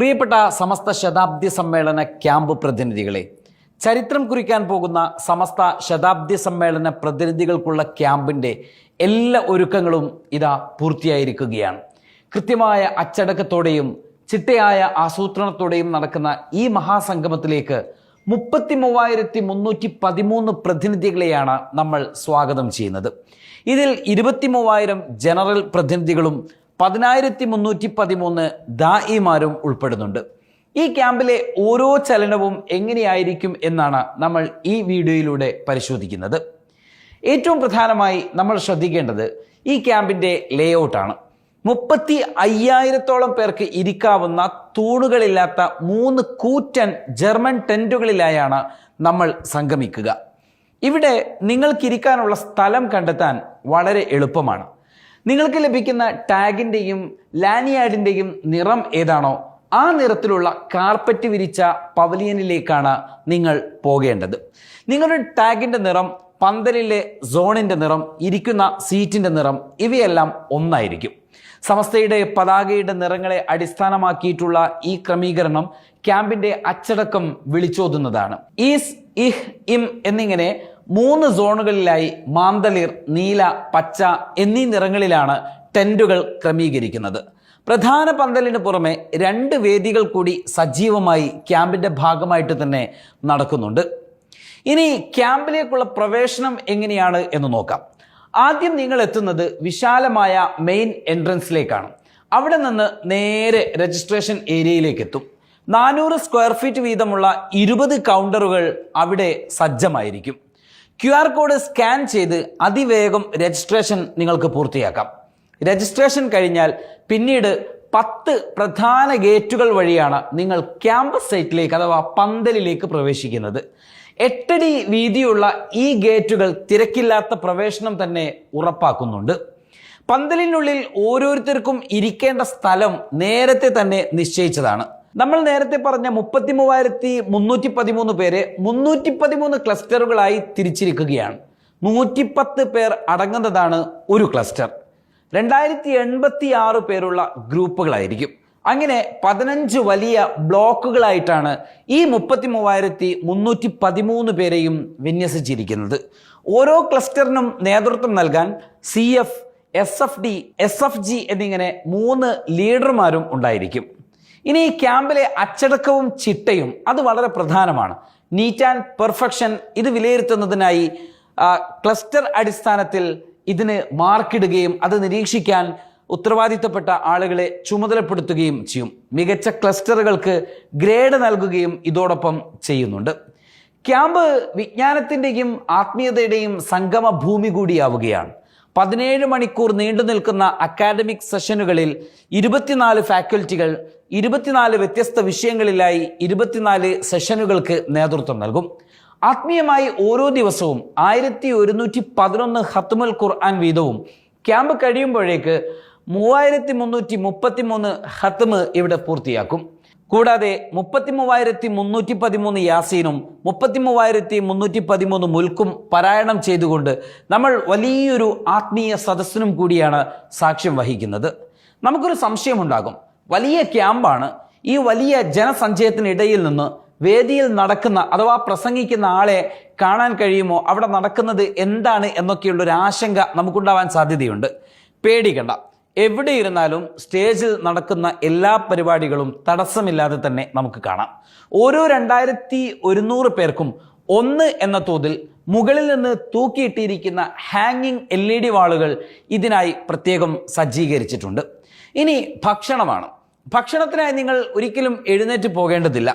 പ്രിയപ്പെട്ട സമസ്ത ശതാബ്ദി സമ്മേളന ക്യാമ്പ് പ്രതിനിധികളെ ചരിത്രം കുറിക്കാൻ പോകുന്ന സമസ്ത ശതാബ്ദി സമ്മേളന പ്രതിനിധികൾക്കുള്ള ക്യാമ്പിന്റെ എല്ലാ ഒരുക്കങ്ങളും ഇതാ പൂർത്തിയായിരിക്കുകയാണ്. കൃത്യമായ അച്ചടക്കത്തോടെയും ചിട്ടയായ ആസൂത്രണത്തോടെയും നടക്കുന്ന ഈ മഹാസംഗമത്തിലേക്ക് മുപ്പത്തി മൂവായിരത്തി മുന്നൂറ്റി പതിമൂന്ന് പ്രതിനിധികളെയാണ് നമ്മൾ സ്വാഗതം ചെയ്യുന്നത്. ഇതിൽ ഇരുപത്തി മൂവായിരം ജനറൽ പ്രതിനിധികളും പതിനായിരത്തി മുന്നൂറ്റി പതിമൂന്ന് ദായിമാരും ഉൾപ്പെടുന്നുണ്ട്. ഈ ക്യാമ്പിലെ ഓരോ ചലനവും എങ്ങനെയായിരിക്കും എന്നാണ് നമ്മൾ ഈ വീഡിയോയിലൂടെ പരിശോധിക്കുന്നത്. ഏറ്റവും പ്രധാനമായി നമ്മൾ ശ്രദ്ധിക്കേണ്ടത് ഈ ക്യാമ്പിന്റെ ലേഔട്ടാണ് മുപ്പത്തി അയ്യായിരത്തോളം പേർക്ക് ഇരിക്കാവുന്ന തൂണുകളില്ലാത്ത മൂന്ന് കൂറ്റൻ ജർമ്മൻ ടെന്റുകളിലായാണ് നമ്മൾ സംഗമിക്കുക. ഇവിടെ നിങ്ങൾക്കിരിക്കാനുള്ള സ്ഥലം കണ്ടെത്താൻ വളരെ എളുപ്പമാണ്. നിങ്ങൾക്ക് ലഭിക്കുന്ന ടാഗിന്റെയും ലാനിയാഡിന്റെയും നിറം ഏതാണോ ആ നിറത്തിലുള്ള കാർപ്പറ്റ് വിരിച്ച പവലിയനിലേക്കാണ് നിങ്ങൾ പോകേണ്ടത്. നിങ്ങളുടെ ടാഗിന്റെ നിറം പന്തലിലെ സോണിന്റെ നിറം ഇരിക്കുന്ന സീറ്റിന്റെ നിറം ഇവയെല്ലാം ഒന്നായിരിക്കും. സമസ്തയുടെ പതാകയുടെ നിറങ്ങളെ അടിസ്ഥാനമാക്കിയിട്ടുള്ള ഈ ക്രമീകരണം ക്യാമ്പിന്റെ അച്ചടക്കം വിളിച്ചോതുന്നതാണ്. ഈസ് ഇഹ് ഇം എന്നിങ്ങനെ മൂന്ന് സോണുകളിലായി മാന്തളിർ നീല പച്ച എന്നീ നിറങ്ങളിലാണ് ടെന്റുകൾ ക്രമീകരിക്കുന്നത്. പ്രധാന പന്തലിന് പുറമെ രണ്ട് വേദികൾ കൂടി സജീവമായി ക്യാമ്പിന്റെ ഭാഗമായിട്ട് തന്നെ നടക്കുന്നുണ്ട്. ഇനി ക്യാമ്പിലേക്കുള്ള പ്രവേശനം എങ്ങനെയാണ് എന്ന് നോക്കാം. ആദ്യം നിങ്ങൾ എത്തുന്നത് വിശാലമായ മെയിൻ എൻട്രൻസിലേക്കാണ്. അവിടെ നിന്ന് നേരെ രജിസ്ട്രേഷൻ ഏരിയയിലേക്ക് എത്തും. നാനൂറ് സ്ക്വയർ ഫീറ്റ് വീതമുള്ള ഇരുപത് കൗണ്ടറുകൾ അവിടെ സജ്ജമായിരിക്കും. ക്യു ആർ കോഡ് സ്കാൻ ചെയ്ത് അതിവേഗം രജിസ്ട്രേഷൻ നിങ്ങൾക്ക് പൂർത്തിയാക്കാം. രജിസ്ട്രേഷൻ കഴിഞ്ഞാൽ പിന്നീട് പത്ത് പ്രധാന ഗേറ്റുകൾ വഴിയാണ് നിങ്ങൾ ക്യാമ്പസ് സൈറ്റിലേക്ക് അഥവാ പന്തലിലേക്ക് പ്രവേശിക്കുന്നത്. എട്ടടി വീതിയുള്ള ഈ ഗേറ്റുകൾ തിരക്കില്ലാത്ത പ്രവേശനം തന്നെ ഉറപ്പാക്കുന്നുണ്ട്. പന്തലിനുള്ളിൽ ഓരോരുത്തർക്കും ഇരിക്കേണ്ട സ്ഥലം നേരത്തെ തന്നെ നിശ്ചയിച്ചതാണ്. നമ്മൾ നേരത്തെ പറഞ്ഞ മുപ്പത്തി മൂവായിരത്തി മുന്നൂറ്റി പതിമൂന്ന് പേരെ മുന്നൂറ്റി പതിമൂന്ന് ക്ലസ്റ്ററുകളായി തിരിച്ചിരിക്കുകയാണ്. നൂറ്റിപ്പത്ത് പേർ അടങ്ങുന്നതാണ് ഒരു ക്ലസ്റ്റർ. രണ്ടായിരത്തി എൺപത്തി ആറ് പേരുള്ള ഗ്രൂപ്പുകളായിരിക്കും. അങ്ങനെ പതിനഞ്ച് വലിയ ബ്ലോക്കുകളായിട്ടാണ് ഈ മുപ്പത്തി മൂവായിരത്തി മുന്നൂറ്റി പതിമൂന്ന് പേരെയും വിന്യസിച്ചിരിക്കുന്നത്. ഓരോ ക്ലസ്റ്ററിനും നേതൃത്വം നൽകാൻ C F S F D S F G എന്നിങ്ങനെ മൂന്ന് ലീഡർമാരും ഉണ്ടായിരിക്കും. ഇനി ഈ ക്യാമ്പിലെ അച്ചടക്കവും ചിട്ടയും അത് വളരെ പ്രധാനമാണ്. നീറ്റ് ആൻഡ് പെർഫെക്ഷൻ ഇത് വിലയിരുത്തുന്നതിനായി ക്ലസ്റ്റർ അടിസ്ഥാനത്തിൽ ഇതിന് മാർക്കിടുകയും അത് നിരീക്ഷിക്കാൻ ഉത്തരവാദിത്തപ്പെട്ട ആളുകളെ ചുമതലപ്പെടുത്തുകയും ചെയ്യും. മികച്ച ക്ലസ്റ്ററുകൾക്ക് ഗ്രേഡ് നൽകുകയും ഇതോടൊപ്പം ചെയ്യുന്നുണ്ട്. ക്യാമ്പ് വിജ്ഞാനത്തിന്റെയും ആത്മീയതയുടെയും സംഗമ ഭൂമി കൂടിയാവുകയാണ്. പതിനേഴ് മണിക്കൂർ നീണ്ടു നിൽക്കുന്ന അക്കാഡമിക് സെഷനുകളിൽ ഇരുപത്തിനാല് ഫാക്കൽറ്റികൾ ഇരുപത്തിനാല് വ്യത്യസ്ത വിഷയങ്ങളിലായി ഇരുപത്തിനാല് സെഷനുകൾക്ക് നേതൃത്വം നൽകും. ആത്മീയമായി ഓരോ ദിവസവും ആയിരത്തി ഒരുന്നൂറ്റി പതിനൊന്ന് ഹത്തുമൽ ഖുർആൻ വീതവും ക്യാമ്പ് കഴിയുമ്പോഴേക്ക് മൂവായിരത്തി മുന്നൂറ്റി മുപ്പത്തി മൂന്ന് ഹത്തുമ് ഇവിടെ പൂർത്തിയാക്കും. കൂടാതെ മുപ്പത്തി മൂവായിരത്തി മുന്നൂറ്റി പതിമൂന്ന് യാസീനും മുപ്പത്തി മൂവായിരത്തി മുന്നൂറ്റി പതിമൂന്ന് മുൽക്കും പാരായണം ചെയ്തുകൊണ്ട് നമ്മൾ വലിയൊരു ആത്മീയ സദസ്സിനും കൂടിയാണ് സാക്ഷ്യം വഹിക്കുന്നത്. നമുക്കൊരു സംശയമുണ്ടാകും. വലിയ ക്യാമ്പാണ് ഈ വലിയ ജനസഞ്ചയത്തിനിടയിൽ നിന്ന് വേദിയിൽ നടക്കുന്ന അഥവാ പ്രസംഗിക്കുന്ന ആളെ കാണാൻ കഴിയുമോ? അവിടെ നടക്കുന്നത് എന്താണ് എന്നൊക്കെയുള്ള ഒരു ആശങ്ക നമുക്കുണ്ടാവാൻ സാധ്യതയുണ്ട്. പേടിക്കണ്ട. എവിടെ ഇരുന്നാലും സ്റ്റേജിൽ നടക്കുന്ന എല്ലാ പരിപാടികളും തടസ്സമില്ലാതെ തന്നെ നമുക്ക് കാണാം. ഓരോ രണ്ടായിരത്തി ഒരുന്നൂറ് പേർക്കും ഒന്ന് എന്ന തോതിൽ മുകളിൽ നിന്ന് തൂക്കിയിട്ടിരിക്കുന്ന ഹാങ്ങിങ് എൽ ഇ ഡി വാളുകൾ ഇതിനായി പ്രത്യേകം സജ്ജീകരിച്ചിട്ടുണ്ട്. ഇനി ഭക്ഷണമാണ്. ഭക്ഷണത്തിനായി നിങ്ങൾ ഒരിക്കലും എഴുന്നേറ്റ് പോകേണ്ടതില്ല.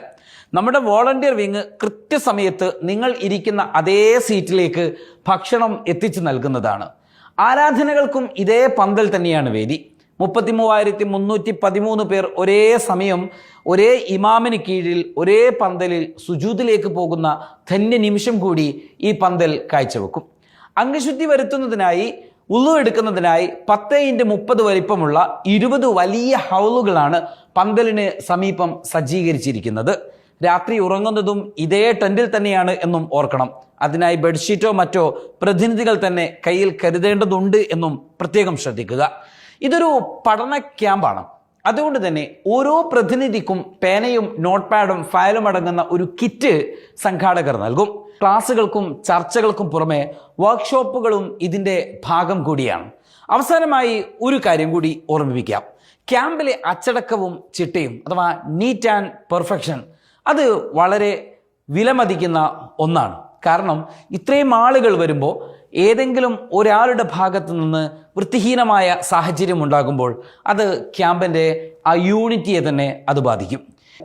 നമ്മുടെ വോളണ്ടിയർ വിങ് കൃത്യസമയത്ത് നിങ്ങൾ ഇരിക്കുന്ന അതേ സീറ്റിലേക്ക് ഭക്ഷണം എത്തിച്ചു നൽകുന്നതാണ്. ആരാധനകൾക്കും ഇതേ പന്തൽ തന്നെയാണ് വേദി. മുപ്പത്തി മൂവായിരത്തി മുന്നൂറ്റി പതിമൂന്ന് പേർ ഒരേ സമയം ഒരേ ഇമാമിന് കീഴിൽ ഒരേ പന്തലിൽ സുജൂതിലേക്ക് പോകുന്ന ധന്യ നിമിഷം കൂടി ഈ പന്തൽ കാഴ്ചവെക്കും. അംഗശുദ്ധി വരുത്തുന്നതിനായി ഉള്ളു എടുക്കുന്നതിനായി പത്ത് ഇന്റ് മുപ്പത് വലിപ്പമുള്ള ഇരുപത് വലിയ ഹൗളുകളാണ് പന്തലിന് സമീപം സജ്ജീകരിച്ചിരിക്കുന്നത്. രാത്രി ഉറങ്ങുന്നതും ഇതേ ടെന്റിൽ തന്നെയാണ് എന്നും ഓർക്കണം. അതിനായി ബെഡ്ഷീറ്റോ മറ്റോ പ്രതിനിധികൾ തന്നെ കയ്യിൽ കരുതേണ്ടതുണ്ട് എന്നും പ്രത്യേകം ശ്രദ്ധിക്കുക. ഇതൊരു പഠന ക്യാമ്പാണ്. അതുകൊണ്ട് തന്നെ ഓരോ പ്രതിനിധിക്കും പേനയും നോട്ട് പാഡും ഫയലും അടങ്ങുന്ന ഒരു കിറ്റ് സംഘാടകർ നൽകും. ക്ലാസുകൾക്കും ചർച്ചകൾക്കും പുറമെ വർക്ക്ഷോപ്പുകളും ഇതിന്റെ ഭാഗം കൂടിയാണ്. അവസാനമായി ഒരു കാര്യം കൂടി ഓർമ്മിപ്പിക്കാം. ക്യാമ്പിലെ അച്ചടക്കവും ചിട്ടയും അഥവാ നീറ്റ് ആൻഡ് പെർഫെക്ഷൻ അത് വളരെ വിലമതിക്കുന്ന ഒന്നാണ്. കാരണം ഇത്രയും ആളുകൾ വരുമ്പോൾ ഏതെങ്കിലും ഒരാളുടെ ഭാഗത്തു നിന്ന് വൃത്തിഹീനമായ സാഹചര്യം ഉണ്ടാകുമ്പോൾ അത് ക്യാമ്പിന്റെ ആ യൂണിറ്റിയെ തന്നെ അത് ബാധിക്കും.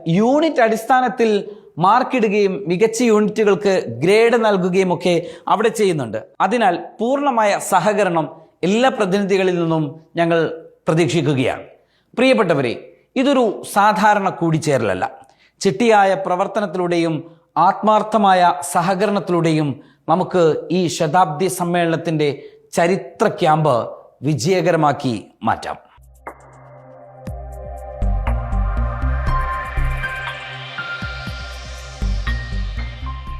യൂണിറ്റ് അടിസ്ഥാനത്തിൽ മാർക്കിടുകയും മികച്ച യൂണിറ്റുകൾക്ക് ഗ്രേഡ് നൽകുകയും ഒക്കെ അവിടെ ചെയ്യുന്നുണ്ട്. അതിനാൽ പൂർണമായ സഹകരണം എല്ലാ പ്രതിനിധികളിൽ നിന്നും ഞങ്ങൾ പ്രതീക്ഷിക്കുകയാണ്. പ്രിയപ്പെട്ടവരെ ഇതൊരു സാധാരണ കൂടിച്ചേരലല്ല. ചിട്ടിയായ പ്രവർത്തനത്തിലൂടെയും ആത്മാർത്ഥമായ സഹകരണത്തിലൂടെയും നമുക്ക് ഈ ശതാബ്ദി സമ്മേളനത്തിന്റെ ചരിത്ര ക്യാമ്പ് വിജയകരമാക്കി മാറ്റാം.